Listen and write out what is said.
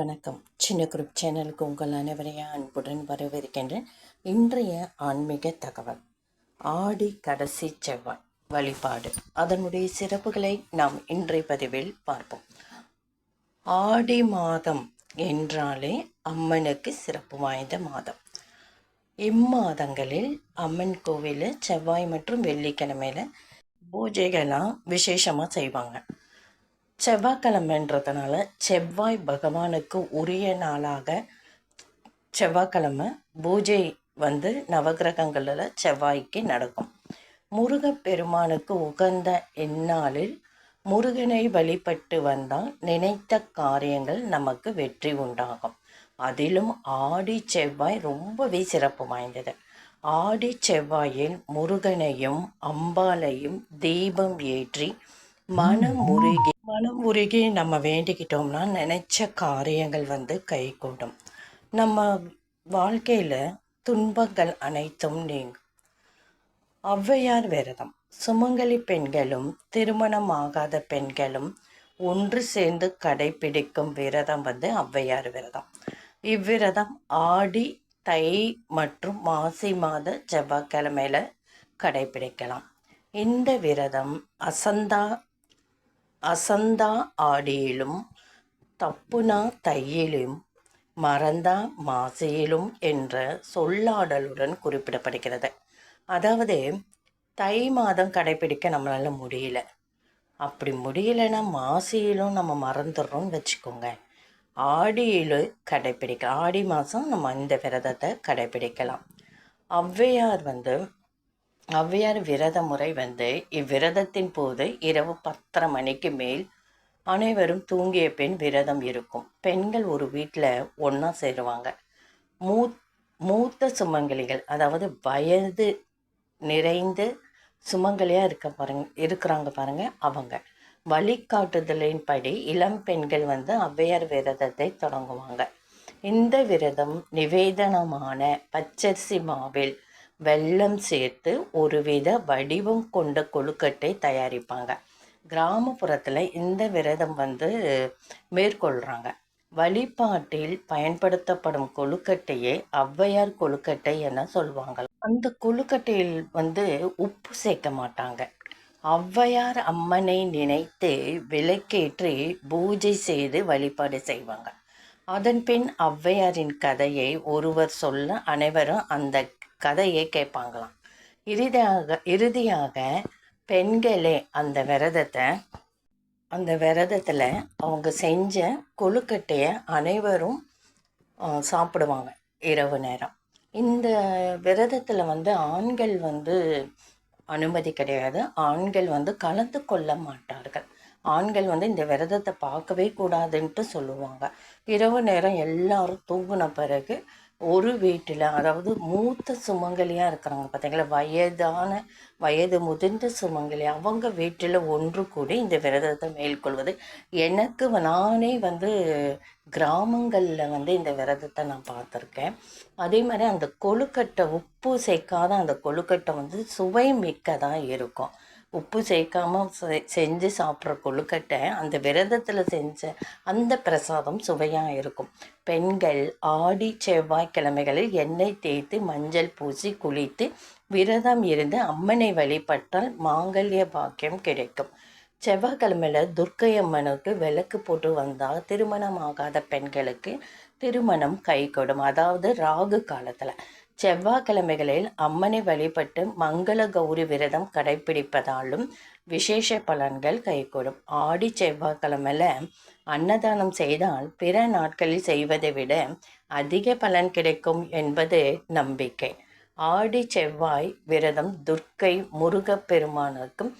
வணக்கம். சின்ன குரூப் சேனலுக்கு உங்கள் அனைவரையும் அன்புடன் வரவேற்கின்றேன். இன்றைய ஆன்மீக தகவல். ஆடி கடைசி செவ்வாய் வழிபாடு. அதனுடைய சிறப்புகளை நாம் இன்றைய பதிவில் பார்ப்போம். ஆடி மாதம் என்றாலே அம்மனுக்கு சிறப்பு வாய்ந்த மாதம். இம்மாதங்களில் அம்மன் கோவிலில் செவ்வாய் மற்றும் வெள்ளிக்கிழமையில் பூஜைகள்லாம் விசேஷமாக செய்வாங்க. செவ்வாய்க்கிழமைன்றதுனால செவ்வாய் பகவானுக்கு உரிய நாளாக செவ்வாய்க்கிழமை பூஜை வந்து நவகிரகங்களில் செவ்வாய்க்கு நடக்கும். முருகப்பெருமானுக்கு உகந்த இந்நாளில் முருகனை வழிபட்டு வந்தால் நினைத்த காரியங்கள் நமக்கு வெற்றி உண்டாகும். அதிலும் ஆடி செவ்வாய் ரொம்பவே சிறப்பு வாய்ந்தது. ஆடி செவ்வாயில் முருகனையும் அம்பாலையும் தீபம் ஏற்றி மனம் உருகி மனம் உருகி நம்ம வேண்டிக்கிட்டோம்னா நினைச்ச காரியங்கள் வந்து கைகூடும் நம்ம வாழ்க்கையில் துன்பங்கள் அனைத்தும் நீங்கும். ஔவையார் விரதம். சுமங்கலி பெண்களும் திருமணம் ஆகாத பெண்களும் ஒன்று சேர்ந்து கடைபிடிக்கும் விரதம் வந்து ஔவையார் விரதம். இவ்விரதம் ஆடி தை மற்றும் மாசி மாத செவ்வாய்க்கிழமையில கடைபிடிக்கலாம். இந்த விரதம் அசந்தா அசந்தா ஆடியிலும் தப்புனா தையிலும் மறந்தா மாசையிலும் என்ற சொல்லாடலுடன் குறிப்பிடப்படுகிறது. அதாவது தை மாதம் கடைபிடிக்க நம்மளால் முடியல. அப்படி முடியலைன்னா மாசியிலும் நம்ம மறந்துடுறோம்னு வச்சுக்கோங்க. ஆடியிலும் கடைப்பிடிக்க ஆடி மாதம் நம்ம இந்த விரதத்தை கடைப்பிடிக்கலாம் ஔவையார் வந்து ஔவையார் விரத முறை வந்து இவ்விரதத்தின் போது இரவு பத்தரை மணிக்கு மேல் அனைவரும் தூங்கிய பெண் விரதம் இருக்கும். பெண்கள் ஒரு வீட்டில் ஒன்றா சேருவாங்க. மூ மூத்த சுமங்கலிகள் அதாவது வயது நிறைந்து சுமங்கலியாக இருக்க பாருங்க இருக்கிறாங்க பாருங்க அவங்க. வழிகாட்டுதலின்படி இளம் பெண்கள் வந்து ஔவையார் விரதத்தை தொடங்குவாங்க. இந்த விரதம் நிவேதனமான பச்சரிசி மாவில் வெல்லம் சேர்த்து ஒருவித வடிவம் கொண்ட கொழுக்கட்டை தயாரிப்பாங்க. கிராமப்புறத்தில் இந்த விரதம் வந்து மேற்கொள்கிறாங்க வழிபாட்டில் பயன்படுத்தப்படும் கொழுக்கட்டையே ஔவையார் கொழுக்கட்டை என சொல்லுவாங்க. அந்த கொழுக்கட்டையில் வந்து உப்பு சேர்க்க மாட்டாங்க. ஔவையார் அம்மனை நினைத்து விளக்கேற்றி பூஜை செய்து வழிபாடு செய்வாங்க. அதன் பின் ஔவையாரின் கதையை ஒருவர் சொல்ல அனைவரும் அந்த கதையை கேட்பாங்களாம் இறுதியாக இறுதியாக பெண்களே அந்த விரதத்தை அந்த விரதத்தில் அவங்க செஞ்ச கொழுக்கட்டையை அனைவரும் சாப்பிடுவாங்க இரவு நேரம். இந்த விரதத்தில் வந்து ஆண்கள் வந்து அனுமதி கிடையாது. ஆண்கள் வந்து கலந்து கொள்ள மாட்டார்கள். ஆண்கள் வந்து இந்த விரதத்தை பார்க்கவே கூடாதுன்ட்டு சொல்லுவாங்க. இரவு நேரம் எல்லாரும் தூங்கின பிறகு ஒரு வீட்டில் அதாவது மூத்த சுமங்கலியாக இருக்கிறாங்க பார்த்தீங்களா வயதான வயது முதிர்ந்த சுமங்கலி அவங்க வீட்டில் ஒன்று கூடி இந்த விரதத்தை மேற்கொள்வது. எனக்கு நானே வந்து கிராமங்களில் வந்து இந்த விரதத்தை நான் பார்த்துருக்கேன். அதே மாதிரி அந்த கொழுக்கட்டை உப்பு சேர்க்காத அந்த கொழுக்கட்டை வந்து சுவை மிக்கதாக இருக்கும். உப்பு சேர்க்காமல் செஞ்சு சாப்பிட்ற கொழுக்கட்டை அந்த விரதத்தில் செஞ்ச அந்த பிரசாதம் சுவையாக இருக்கும். பெண்கள் ஆடி செவ்வாய்க்கிழமைகளில் எண்ணெய் தேய்த்து மஞ்சள் பூசி குளித்து விரதம் இருந்து அம்மனை வழிபட்டால் மாங்கல்ய பாக்கியம் கிடைக்கும். செவ்வாய்க்கிழமையில் துர்க்கை அம்மனுக்கு விளக்கு போட்டு வந்தால் திருமணம் ஆகாத பெண்களுக்கு திருமணம் கை கொடும். அதாவது ராகு காலத்தில். செவ்வாய்க்கிழமைகளில் அம்மனை வழிபட்டு மங்கள கௌரி விரதம் கடைபிடிப்பதாலும் விசேஷ பலன்கள் கைகூடும். ஆடி செவ்வாய்க்கிழமையில் அன்னதானம் செய்தால் பிற நாட்களில் செய்வதை விட அதிக பலன் கிடைக்கும் என்பது நம்பிக்கை. ஆடி செவ்வாய் விரதம் துர்க்கை முருகப்பெருமானுக்கும்